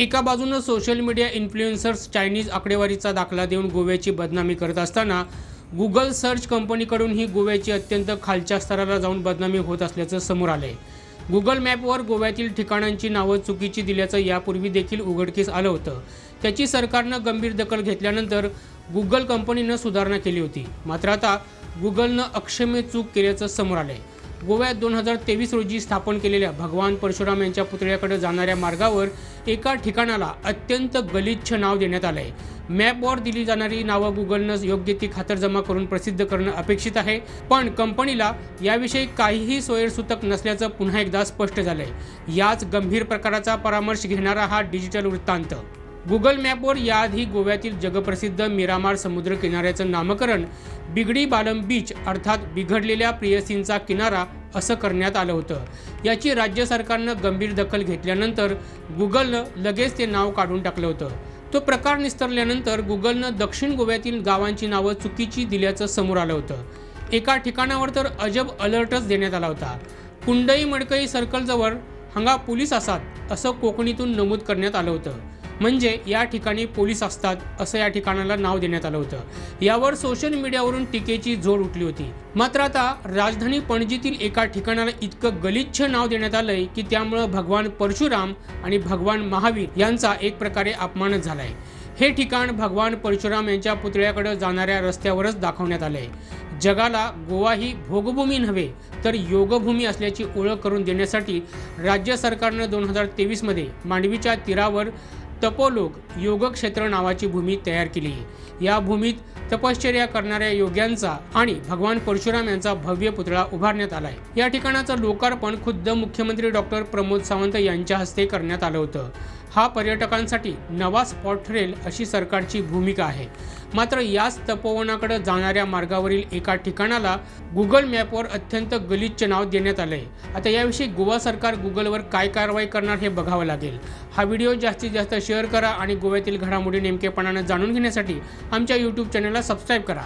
एका बाजूनं social media influencers Chinese आकडेवारीचा दाखला देऊन गोव्याची बदनामी करत असताना गुगल सर्च कंपनीकडून ही गोव्याची अत्यंत खालच्या स्तराला जाऊन बदनामी होत असल्याचं समोर आलंय. गुगल मॅपवर गोव्यातील ठिकाणांची नावं चुकीची दिल्याचं यापूर्वी देखील उघडकीस आलं होतं. त्याची सरकारनं गंभीर दखल घेतल्यानंतर गुगल कंपनीनं सुधारणा केली होती. मात्र आता गुगलनं अक्षम्य चूक केल्याचं समोर आलंय. गोव्यात दोन हजार तेवीस रोजी स्थापन केलेल्या भगवान परशुराम यांच्या पुतळ्याकडे जाणाऱ्या मार्गावर एका ठिकाणाला अत्यंत गलिच्छ नाव देण्यात आलंय. मॅपवर दिली जाणारी नावं गुगलनं योग्य ती खातरजमा करून प्रसिद्ध करणं अपेक्षित आहे. पण कंपनीला याविषयी काहीही सोयरसूतक नसल्याचं पुन्हा एकदा स्पष्ट झालंय. याच गंभीर प्रकाराचा परामर्श घेणारा हा डिजिटल वृत्तांत. गुगल मॅपवर याआधी गोव्यातील जगप्रसिद्ध मिरामार समुद्र किनाऱ्याचं नामकरण बिगडी बालम बीच अर्थात बिघडलेल्या प्रियसींचा किनारा असं करण्यात आलं होतं. याची राज्य सरकारनं गंभीर दखल घेतल्यानंतर गुगलनं लगेच ते नाव काढून टाकलं होतं. तो प्रकार निस्तरल्यानंतर गुगलनं दक्षिण गोव्यातील गावांची नावं चुकीची दिल्याचं समोर आलं होतं. एका ठिकाणावर तर अजब अलर्टच देण्यात आला होता. कुंडई मडकई सर्कलजवळ हंगा पोलीस असात असं कोकणीतून नमूद करण्यात आलं होतं. म्हणजे या ठिकाणी पोलीस असतात असं या ठिकाणाला नाव देण्यात आलं होतं. यावर सोशल मीडियावरून टीकेची जोड उठली होती. मात्र आता राजधानी पणजीतील एका ठिकाणाला इतकं गलिच्छ नाव देण्यात आलंय की त्यामुळं भगवान परशुराम आणि भगवान महावीर यांचा एक प्रकारे अपमानच झालाय. हे ठिकाण भगवान परशुराम यांच्या पुतळ्याकडे जाणाऱ्या रस्त्यावरच दाखवण्यात आलंय. जगाला गोवा ही भोगभूमी नव्हे तर योगभूमी असल्याची ओळख करून देण्यासाठी राज्य सरकारनं दोन हजार तेवीसमध्ये मांडवीच्या तीरावर तपोलोक योगक्षेत्र नावाची भूमी तयार केली. या भूमीत तपश्चर्या करणाऱ्या योग्यांचा आणि भगवान परशुराम यांचा भव्य पुतळा उभारण्यात आलाय. या ठिकाणाचं लोकार्पण खुद्द मुख्यमंत्री डॉक्टर प्रमोद सावंत यांच्या हस्ते करण्यात आलं होतं. हा पर्यटकांसाठी नवा स्पॉट ठरेल अशी सरकारची भूमिका आहे. मात्र याच तपोवनाकडे जाणाऱ्या मार्गावरील एका ठिकाणाला गुगल मॅपवर अत्यंत गलिच्छ नाव देण्यात आलंय. आता याविषयी गोवा सरकार गुगलवर काय कारवाई करणार हे बघावं लागेल. हा व्हिडिओ जास्तीत जास्त शेअर करा आणि गोव्यातील घडामोडी नेमकेपणानं जाणून घेण्यासाठी आमच्या यूट्यूब चॅनलला सबस्क्राईब करा.